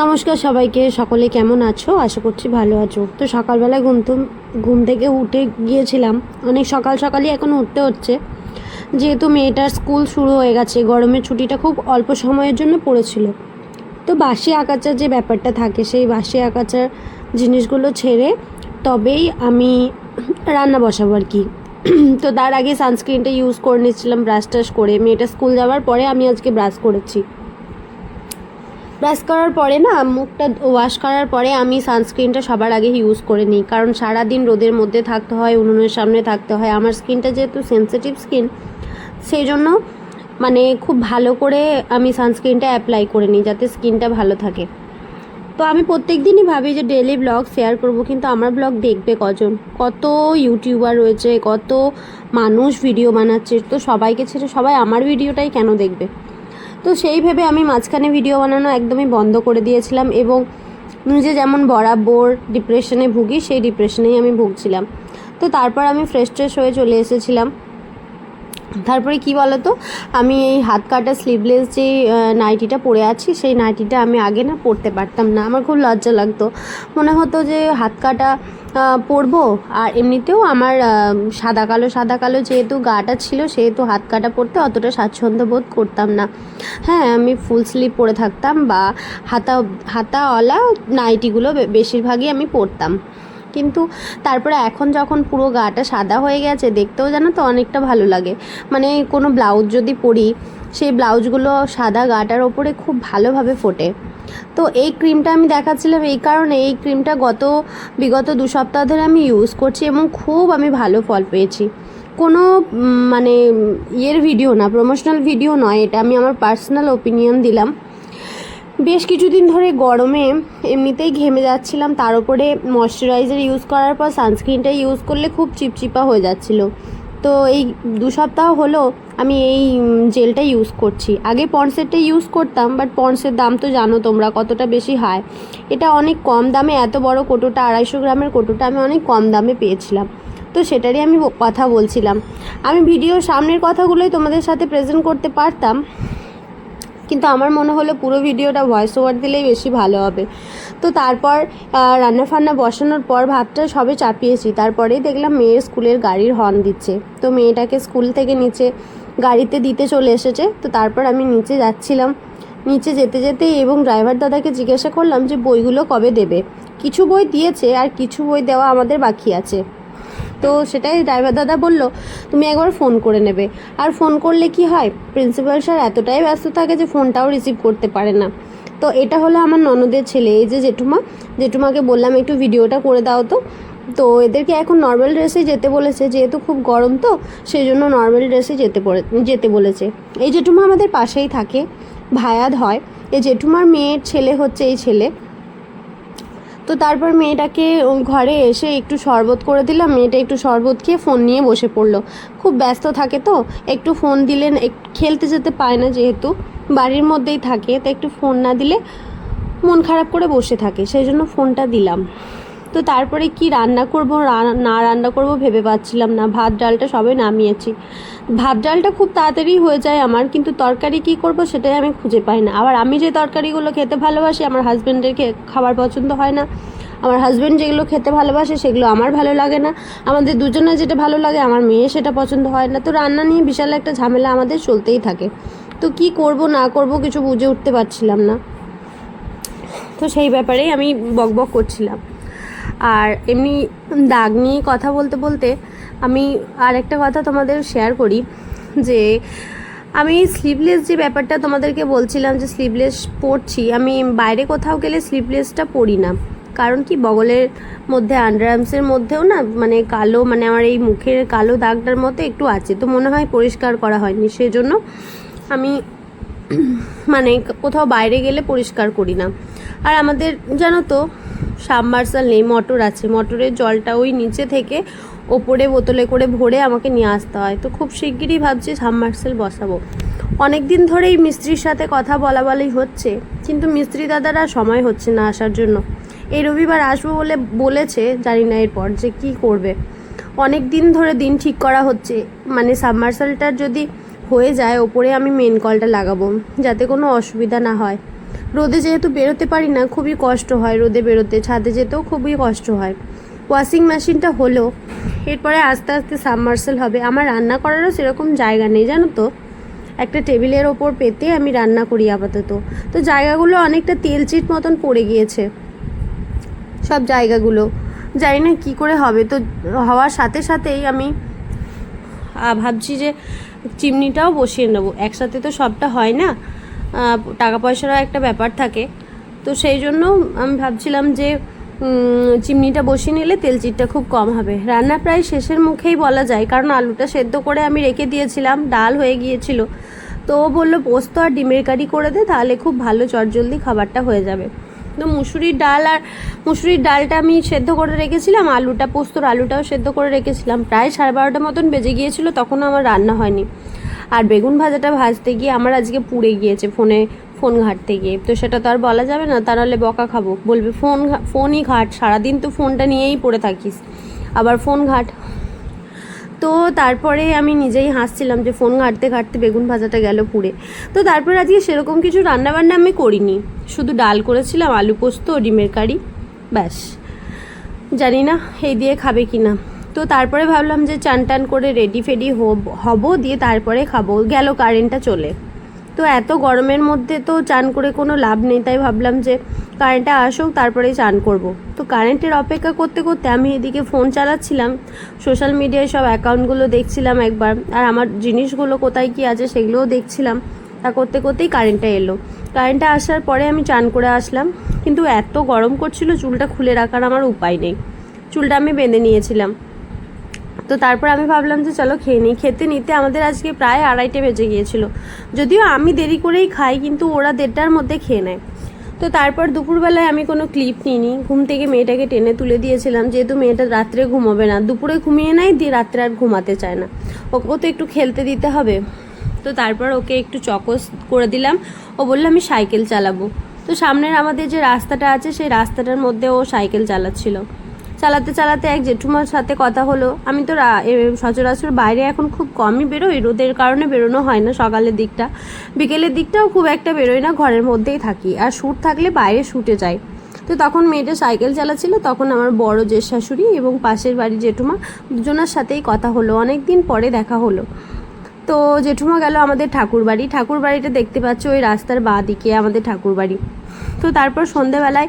নমস্কার সবাইকে, সকলে কেমন আছো? আশা করছি ভালো আছো। তো সকালবেলায় ঘুম ঘুম থেকে উঠে গিয়েছিলাম। অনেক সকাল সকালই এখন উঠতে হচ্ছে। যেহেতু মেয়েটার স্কুল শুরু হয়ে গেছে, গরমের ছুটিটা খুব অল্প সময়ের জন্য পড়েছিল। তো বাসি আঁকাচার যে ব্যাপারটা থাকে, সেই বাসি আঁকাচার জিনিসগুলো ছেড়ে তবেই আমি রান্না বসাবো আর কি। তো তার আগে সানস্ক্রিনটা ইউজ করে নিচ্ছিলাম ব্রাশ টাশ করে। মেয়েটা স্কুল যাওয়ার পরে আমি আজকে ব্রাশ করেছি। ব্রাশ করার পরে না, মুখটা ওয়াশ করার পরে আমি সানস্ক্রিনটা সবার আগে ইউজ করে নিই। কারণ সারাদিন রোদের মধ্যে থাকতে হয়, উনুনের সামনে থাকতে হয়। আমার স্কিনটা যেহেতু সেন্সিটিভ স্কিন সেই জন্য মানে খুব ভালো করে আমি সানস্ক্রিনটা অ্যাপ্লাই করে নিই যাতে স্কিনটা ভালো থাকে। তো আমি প্রত্যেক দিনই ভাবি যে ডেলি ব্লগ শেয়ার করব, কিন্তু আমার ব্লগ দেখবে কজন? কত ইউটিউবার রয়েছে, কত মানুষ ভিডিও বানাচ্ছে, তো সবাইকে ছেড়ে সবাই আমার ভিডিওটাই কেন দেখবে? তো সেই ভেবে আমি মাঝখানে ভিডিও বানানো একদমই বন্ধ করে দিয়েছিলাম এবং নিজে যেমন বরাবর ডিপ্রেশনে ভুগি, সেই ডিপ্রেশনেই আমি ভুগছিলাম। তো তারপর আমি ফ্রেশ ট্রেশ হয়ে চলে এসেছিলাম। তারপরে কি বলতো, আমি এই হাত কাটা স্লিভলেস যে নাইটিটা পরে আছি, সেই নাইটিটা আমি আগে না পরতে পারতাম না। আমার খুব লজ্জা লাগতো। মনে হতো যে হাত কাটা পরবো, আর এমনিতেও আমার সাদা কালো সাদা কালো যেহেতু গাটা ছিল, সেহেতু হাত কাটা পরতে অতটা স্বাচ্ছন্দ্য বোধ করতাম না। হ্যাঁ আমি ফুল স্লিভ পরে থাকতাম বা হাতা, হাতাওয়ালা নাইটিগুলো বেশিরভাগই আমি পরতাম। কিন্তু তারপরে এখন যখন পুরো গাটা সাদা হয়ে গেছে, দেখতেও জানো তো অনেকটা ভালো লাগে। মানে কোনো ব্লাউজ যদি পরি, সেই ব্লাউজগুলো সাদা গাটার ওপরে খুব ভালোভাবে ফোটে। তো এই ক্রিমটা আমি দেখাচ্ছিলাম এই কারণে, এই ক্রিমটা গত, বিগত দু সপ্তাহ ধরে আমি ইউজ করছি এবং খুব আমি ভালো ফল পেয়েছি। কোনো মানে ইয়ের ভিডিও না প্রমোশনাল ভিডিও নয়, এটা আমি আমার পার্সোনাল ওপিনিয়ন দিলাম। বেশ কিছুদিন ধরে গরমে এমনিতেই ঘেমে যাচ্ছিলাম, তার উপরে ময়শ্চারাইজার ইউজ করার পর সানস্ক্রিনটা ইউজ করলে খুব চিপচিপা হয়ে যাচ্ছিল। তো এই দু সপ্তাহ হলো আমি এই জেলটা ইউজ করছি। আগে পন্সেরটা ইউজ করতাম বাট পন্সের দাম তো জানো তোমরা কতটা বেশি হাই এটা অনেক কম দামে, এত বড় কোটোটা, আড়াইশো গ্রামের কোটোটা আমি অনেক কম দামে পেয়েছিলাম। তো সেটারই আমি কথা বলছিলাম। আমি ভিডিও সামনের কথাগুলোই তোমাদের সাথে প্রেজেন্ট করতে পারতাম। কিন্তু আমার মনে হলো পুরো ভিডিওটা ভয়েস ওভার দিলেই বেশি ভালো হবে। তো তারপর রান্না ফান্না বসানোর পর ভাতটা সবে চাপিয়েছি। তারপরেই দেখলাম মেয়ের স্কুলের গাড়ির হর্ন দিচ্ছে। তো মেয়েটাকে স্কুল থেকে নিচে গাড়িতে দিতে চলে এসেছে। তো তারপর আমি নিচে যাচ্ছিলাম। নিচে যেতে যেতে এবং ড্রাইভার দাদাকে জিজ্ঞাসা করলাম যে বইগুলো কবে দেবে? কিছু বই দিয়েছে আর কিছু বই দেওয়া আমাদের বাকি আছে। তো সেটাই ড্রাইভার দাদা বলল, তুমি একবার ফোন করে নেবে। আর ফোন করলে কি হয়? প্রিন্সিপাল স্যার এতটাই ব্যস্ত থাকে যে ফোনটাও রিসিভ করতে পারে না। তো এটা হলো আমার ননদের ছেলে, এই যে জেঠুমা। জেঠুমাকে বললাম, একটু ভিডিওটা করে দাও তো। তো এদেরকে এখন নর্মাল ড্রেসে যেতে বলেছে, যেহেতু খুব গরম তো সেই জন্য নর্মাল ড্রেসে যেতে যেতে বলেছে। এই জেঠুমা আমাদের পাশেই থাকে, ভায়াদ হয়। এই জেঠুমার মেয়ের ছেলে হচ্ছে এই ছেলে। তো তারপর মেয়েটাকে ঘরে এসে একটু শরবত করে দিলাম। মেয়েটা একটু শরবত খেয়ে ফোন নিয়ে বসে পড়ল। খুব ব্যস্ত থাকে তো, একটু ফোন দিলে খেলতে যেতে পায় না যেহেতু, বাড়ির মধ্যেই থাকে। তো একটু ফোন না দিলে মন খারাপ করে বসে থাকে। সেই জন্য ফোনটা দিলাম। তো তারপরে কি রান্না করব না রান্না করব ভেবে পাচ্ছিলাম না। ভাত ডালটা সবে নামিয়েছি। ভাত ডালটা খুব তাড়াতাড়ি হয়ে যায় আমার, কিন্তু তরকারি কি করব সেটাই আমি খুঁজে পাই না। আবার আমি যে তরকারিগুলো খেতে ভালোবাসি, আমার হাজব্যান্ডের খাবার পছন্দ হয় না। আমার হাজব্যান্ড যেগুলো খেতে ভালোবাসে সেগুলো আমার ভালো লাগে না। আমাদের দুজনের যেটা ভালো লাগে, আমার মেয়ে সেটা পছন্দ হয় না। তো রান্না নিয়ে বিশাল একটা ঝামেলা আমাদের চলতেই থাকে। তো কি করব, না করব কিছু বুঝে উঠতে পারছিলাম না। তো সেই ব্যাপারেই আমি বকবক করছিলাম। আর এমনি দাগ নিয়ে কথা বলতে বলতে আমি আর একটা কথা তোমাদের শেয়ার করি, যে আমি স্লিভলেস যে ব্যাপারটা তোমাদেরকে বলছিলাম যে স্লিভলেস পরছি, আমি বাইরে কোথাও গেলে স্লিভলেসটা পরি না। কারণ কি? বগলের মধ্যে আন্ডারআর্মসের মধ্যেও না মানে কালো মানে আমার এই মুখের কালো দাগটার মতো একটু আছে। তো মনে হয় পরিষ্কার করা হয়নি। সেজন্য আমি মানে কোথাও বাইরে গেলে পরিষ্কার করি না। আর আমাদের, জানো তো সাবমার্সাল নেই, মটর আছে। মটরের জলটা ওই নিচে থেকে ওপরে বোতলে করে ভরে আমাকে নিয়ে আসতে হয়। তো খুব শিগগিরই ভাবছি সাবমার্সেল বসাবো। অনেক দিন ধরেই মিস্ত্রির সাথে কথা বলা বলাই হচ্ছে, কিন্তু মিস্ত্রি দাদারা সময় হচ্ছে না আসার জন্য। এই রবিবার আসব বলে বলেছে, জানি না এরপর যে কি করবে। অনেক দিন ধরে দিন ঠিক করা হচ্ছে। মানে সাবমার্সালটার যদি হয়ে যায়, ওপরে আমি মেন কলটা লাগাবো, যাতে কোনো অসুবিধা না হয়। রোদে যেহেতু বেরোতে পারি না, খুবই কষ্ট হয় রোদে বেরোতে, ছাদে যেতেও খুবই কষ্ট হয়। ওয়াশিং মেশিনটা হলো এরপরে আস্তে আস্তে সাবমার্সেল হবে। আমার রান্না করারও সেরকম জায়গা নেই, জানো তো? একটা টেবিলের ওপর পেতে আমি রান্না করি আপাতত। তো জায়গাগুলো অনেকটা তেলচিট মতন পড়ে গিয়েছে। সব জায়গাগুলো। জানি না কী করে হবে। তো হওয়ার সাথে সাথেই আমি ভাবছি যে চিমনিটাও বসিয়ে নেব। একসাথে তো সবটা হয় না। টাকা পয়সারও একটা ব্যাপার থাকে। তো সেই জন্য আমি ভাবছিলাম যে চিমনিটা বসিয়ে নিলে তেলচিটটা খুব কম হবে। রান্না প্রায় শেষের মুখেই বলা যায়, কারণ আলুটা সেদ্ধ করে আমি রেখে দিয়েছিলাম, ডাল হয়ে গিয়েছিল। তো ও বলল, পোস্ত আর ডিমের কারি করে দে, তাহলে খুব ভালো চটজলদি খাবারটা হয়ে যাবে। তো মুসুরির ডাল আর মুসুরির ডালটা আমি সেদ্ধ করে রেখেছিলাম, আলুটা, পোস্তর আলুটাও সেদ্ধ করে রেখেছিলাম। প্রায় সাড়ে বারোটা মতন বেজে গিয়েছিল, তখনও আমার রান্না হয়নি। আর বেগুন ভাজাটা ভাজতে গিয়ে আমার আজকে পুড়ে গিয়েছে ফোনে, ফোন ঘাঁটতে গিয়ে। তো সেটা তো আর বলা যাবে না তা নাহলে বকা খাব। বলবে, ফোন ফোনই ঘাট, সারাদিন তো ফোনটা নিয়েই পড়ে থাকিস। আবার ফোন ঘাট। তো তারপরে আমি নিজেই হাসছিলাম যে ফোন ঘাঁটতে ঘাঁটতে বেগুন ভাজাটা গেল পুড়ে। তো তারপর আজকে সেরকম কিছু রান্নাবান্না আমি করিনি। শুধু ডাল করেছিলাম, আলু পোস্ত, ডিমের কারি, ব্যাস। জানি না এই দিয়ে খাবে কি না তো তারপরে ভাবলাম যে চান টান করে রেডি ফেডি হব- দিয়ে তারপরে খাব। গেল কারেন্টটা চলে। তো এত গরমের মধ্যে তো চান করে কোনো লাভ নেই, তাই ভাবলাম যে কারেন্টটা আসুক তারপরে চান করব। তো কারেন্টের অপেক্ষা করতে করতে আমি এদিকে ফোন চালাচ্ছিলাম, সোশ্যাল মিডিয়ায় সব অ্যাকাউন্টগুলো দেখছিলাম একবার, আর আমার জিনিসগুলো কোথায় কি আছে সেগুলোও দেখছিলাম, তা করতে করতেই কারেন্টটা এলো। কারেন্টটা আসার পরে আমি চান করে আসলাম, কিন্তু এত গরম করছিল, চুলটা খুলে রাখার আমার উপায় নেই। চুলটা আমি বেঁধে নিয়েছিলাম। তো তারপর আমি ভাবলাম যে চলো খেয়ে নিই। খেতে নিতে আমাদের আজকে প্রায় আড়াইটে বেজে গিয়েছিল। যদিও আমি দেরি করেই খাই, কিন্তু ওরা দেড়টার মধ্যে খেয়ে নেয়। তো তারপর দুপুরবেলায় আমি কোনো ক্লিপ নিইনি। ঘুম থেকে মেয়েটাকে টেনে তুলে দিয়েছিলাম, যেহেতু মেয়েটা রাত্রে ঘুমোবে না। দুপুরে ঘুমিয়ে নেয়, দিয়ে রাত্রে আর ঘুমাতে চায় না। ওকেও তো একটু খেলতে দিতে হবে। তো তারপর ওকে একটু চকস করে দিলাম। ও বলল, আমি সাইকেল চালাবো। তো সামনের আমাদের যে রাস্তাটা আছে, সেই রাস্তাটার মধ্যে ও সাইকেল চালাচ্ছিল। চালাতে চালাতে এক জেঠুমার সাথে কথা হলো। আমি তো সচরাচর বাইরে এখন খুব কমই বেরোই। রোদের কারণে বেরোনো হয় না সকালের দিকটা। বিকেলের দিকটাও খুব একটা বেরোই না, ঘরের মধ্যেই থাকি। আর শ্যুট থাকলে বাইরে শ্যুটে যাই। তো তখন মেয়েটা সাইকেল চালাচ্ছিল, তখন আমার বড় জেঠ শাশুড়ি এবং পাশের বাড়ি জেঠুমা দুজনার সাথেই কথা হলো। অনেক দিন পরে দেখা হলো। তো জেঠুমা গেল আমাদের ঠাকুর বাড়ি ঠাকুর বাড়িটা দেখতে পাচ্ছ ওই রাস্তার বাঁ দিকে আমাদের ঠাকুর বাড়ি তো তারপর সন্ধেবেলায়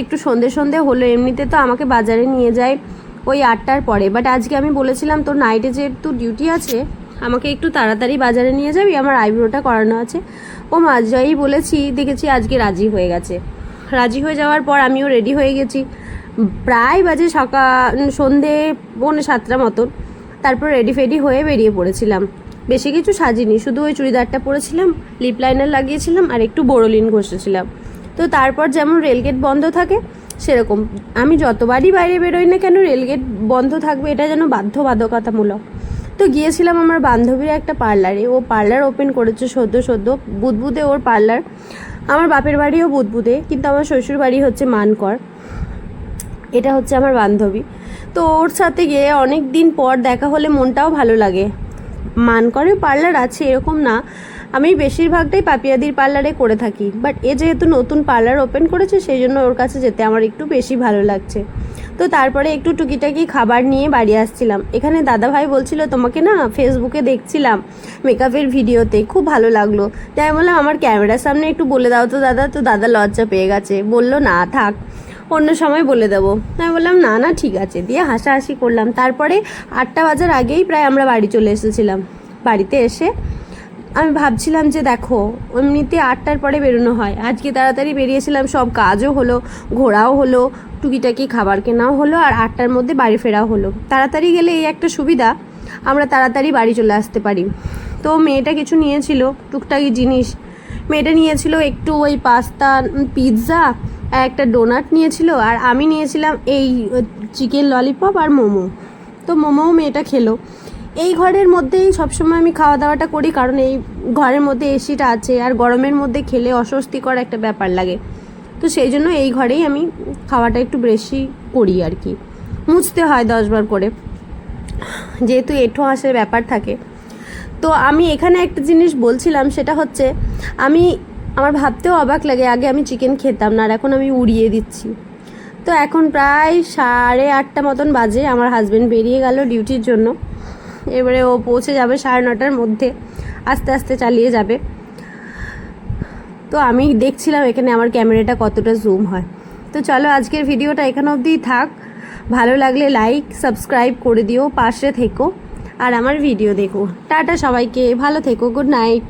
একটু সন্ধে সন্ধে হলো, এমনিতে তো আমাকে বাজারে নিয়ে যায় ওই আটটার পরে। বাট আজকে আমি বলেছিলাম, তোর নাইটে যেহেতু ডিউটি আছে, আমাকে একটু তাড়াতাড়ি বাজারে নিয়ে যাবি, আমার আইব্রোটা করানো আছে। ও মা যাই বলেছি, দেখেছি আজকে রাজি হয়ে গেছে। রাজি হয়ে যাওয়ার পর আমিও রেডি হয়ে গেছি। প্রায় বাজে সকাল সন্ধে পৌনে সাতটা মতন। তারপর রেডি ফেডি হয়ে বেরিয়ে পড়েছিলাম। বেশি কিছু সাজিনি, শুধু ওই চুড়িদারটা পরেছিলাম লিপ লাইনার লাগিয়েছিলাম আর একটু বোরোলিন ঘষেছিলাম। তো তারপর যেমন রেলগেট বন্ধ থাকে, সেরকম। আমি যতবারই বাইরে বেরোই না কেন রেলগেট বন্ধ থাকবে, এটা যেন বাধ্যবাধকতামূলক। তো গিয়েছিলাম আমার বান্ধবীর একটা পার্লারে, ও পার্লার ওপেন করেছে সদ্য সদ্য, বুদবুদে ওর পার্লার। আমার বাপের বাড়িও বুদবুদে, কিন্তু আমার শ্বশুর বাড়ি হচ্ছে মানকর। এটা হচ্ছে আমার বান্ধবী। তো ওর সাথে গিয়ে অনেক দিন পর দেখা হলে মনটাও ভালো লাগে। মান করে পার্লার আছে এরকম না আমি বেশিরভাগটাই পাপিয়াদির পার্লারে করে থাকি বাট এ যেহেতু নতুন পার্লার ওপেন করেছে, সেই জন্য ওর কাছে যেতে আমার একটু বেশি ভালো লাগছে। তো তারপরে একটু টুকিটাকি খাবার নিয়ে বাড়ি আসছিলাম। এখানে দাদা ভাই বলছিল, তোমাকে না ফেসবুকে দেখছিলাম মেকআপের ভিডিওতে, খুব ভালো লাগল। তাই বললাম, আমার ক্যামেরার সামনে একটু বলে দাও তো দাদা। তো দাদা লজ্জা পেয়ে গেছে, বলল, না, থাক, অন্য সময় বলে দেবো। আমি বললাম, না না, ঠিক আছে। দিয়ে হাসাহাসি করলাম। তারপরে আটটা বাজার আগেই প্রায় আমরা বাড়ি চলে এসেছিলাম। বাড়িতে এসে আমি ভাবছিলাম যে দেখো, এমনিতে আটটার পরে বেরোনো হয়। আজকে তাড়াতাড়ি বেরিয়েছিলাম, সব কাজও হলো, ঘোরাও হলো, টুকিটাকি খাবার কেনাও হলো, আর আটটার মধ্যে বাড়ি ফেরাও হলো। তাড়াতাড়ি গেলে এই একটা সুবিধা, আমরা তাড়াতাড়ি বাড়ি চলে আসতে পারি। তো মেয়েটা কিছু নিয়েছিল, টুকটাকি জিনিস। মেয়েটা নিয়েছিল একটু ওই পাস্তা পিৎজা আর একটা ডোনাট নিয়েছিল, আর আমি নিয়েছিলাম এই চিকেন ললিপপ আর মোমো। তো মোমোও মেয়েটা খেলো। এই ঘরের মধ্যেই সবসময় আমি খাওয়া দাওয়াটা করি, কারণ এই ঘরের মধ্যে এসিটা আছে আর গরমের মধ্যে খেলে অস্বস্তিকর একটা ব্যাপার লাগে। তো সেই জন্য এই ঘরেই আমি খাওয়াটা একটু বেশি করি আর কি। মুছতে হয় দশবার করে। যেহেতু এঁঠো হাঁসের ব্যাপার থাকে। তো আমি এখানে একটা জিনিস বলছিলাম, সেটা হচ্ছে আমি, আমার ভাবতেও অবাক লাগে, আগে আমি চিকেন খেতাম না, আর এখন আমি উড়িয়ে দিচ্ছি। তো এখন প্রায় সাড়ে আটটা মতন বাজে, আমার হাজব্যান্ড বেরিয়ে গেল ডিউটির জন্য। এবারে ও পৌঁছে যাবে সাড়ে নটার মধ্যে। আস্তে আস্তে চালিয়ে যাবে। তো আমি দেখছিলাম এখানে আমার ক্যামেরাটা কতটা জুম হয়। তো চলো আজকের ভিডিওটা এখানে অবধি থাক। ভালো লাগলে লাইক সাবস্ক্রাইব করে দিও, পাশে থেকো। আর আমার ভিডিও দেখো। টাটা সবাইকে, ভালো থেকো গুড নাইট